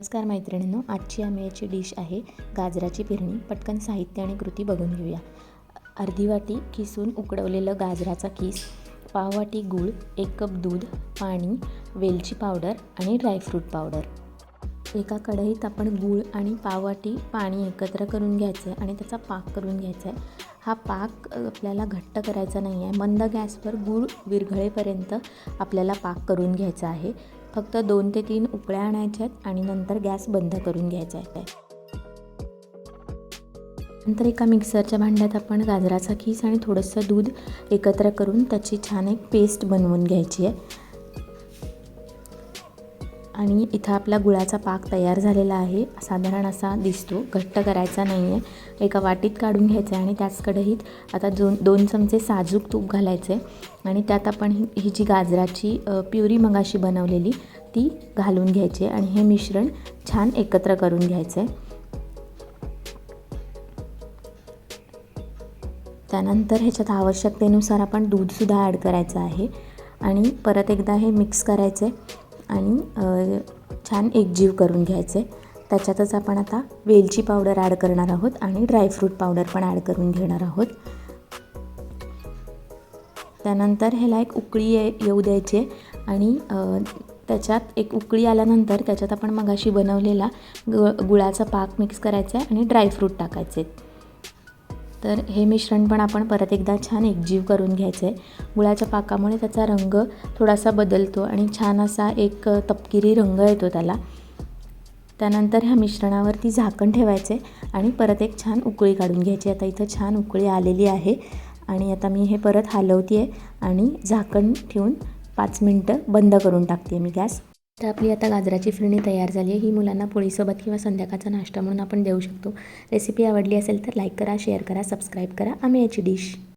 नमस्कार मैत्रिणींनो आजची आंब्याची डिश आहे गाजराची फिरणी पटकन साहित्य आणि कृती बघून घेऊया. अर्धी वाटी किसून उकडवलेलं गाजराचा किस पाव वाटी गूळ एक कप दूध पाणी वेलची पावडर आणि ड्रायफ्रूट पावडर. एका कढईत आपण गूळ आणि पाववाटी पाणी एकत्र करून घ्यायचं आहे आणि त्याचा पाक करून घ्यायचा आहे हा पाक आपल्याला घट्ट करायचा नाही आहे मंद गॅसवर गूळ विरघळेपर्यंत आपल्याला पाक करून घ्यायचा आहे. फक्त दोन ते तीन उकळ्या आणायच्या आहेत आणि नंतर गॅस बंद करून घ्यायचा आहे. नंतर एका मिक्सरच्या भांड्यात आपण गाजराचा खीस आणि थोडंसं दूध एकत्र करून त्याची छान एक पेस्ट बनवून घ्यायची आहे. आणि इथं आपला गुळाचा पाक तयार झालेला आहे. साधारण असा दिसतो. घट्ट करायचा नाही आहे एका वाटीत काढून घ्यायचं आहे आणि त्याच कढईत आता दोन दोन चमचे साजूक तूप घालायचे आणि त्यात आपण ही ही जी गाजराची प्युरी मगाशी बनवलेली ती घालून घ्यायची आहे आणि हे मिश्रण छान एकत्र करून घ्यायचं आहे त्यानंतर ह्याच्यात आवश्यकतेनुसार आपण दूधसुद्धा ॲड करायचं आहे. आणि परत एकदा हे मिक्स करायचं आहे आणि छान एकजीव करून घ्यायचे. त्याच्यातच आपण आता वेलची पावडर ॲड करणार आहोत आणि ड्रायफ्रूट पावडर पण ॲड करून घेणार आहोत. त्यानंतर ह्याला एक उकळी ये येऊ द्यायची आणि त्याच्यात एक उकळी आल्यानंतर त्याच्यात आपण मगाशी बनवलेला ग गुळाचा पाक मिक्स करायचा आहे आणि ड्रायफ्रूट टाकायचे आहेत. तर हे मिश्रण पण आपण परत एकदा छान एकजीव करून घ्यायचं आहे गुळाच्या पाकामुळे त्याचा रंग थोडासा बदलतो आणि छान असा एक तपकिरी रंग येतो त्याला. त्यानंतर ह्या मिश्रणावरती झाकण ठेवायचे आणि परत एक छान उकळी काढून घ्यायची. आता इथं छान उकळी आलेली आहे आणि आता मी हे परत हलवते आहे आणि झाकण ठेवून पाच मिनटं बंद करून टाकते आहे मी गॅस. तर आपली आता गाजराची फिरणी तयार झाली आहे. ही मुलांना पोळीसोबत किंवा संध्याकाळचा नाश्ता म्हणून आपण देऊ शकतो. रेसिपी आवडली असेल तर लाईक करा शेअर करा सबस्क्राईब करा. आम्ही याची डिश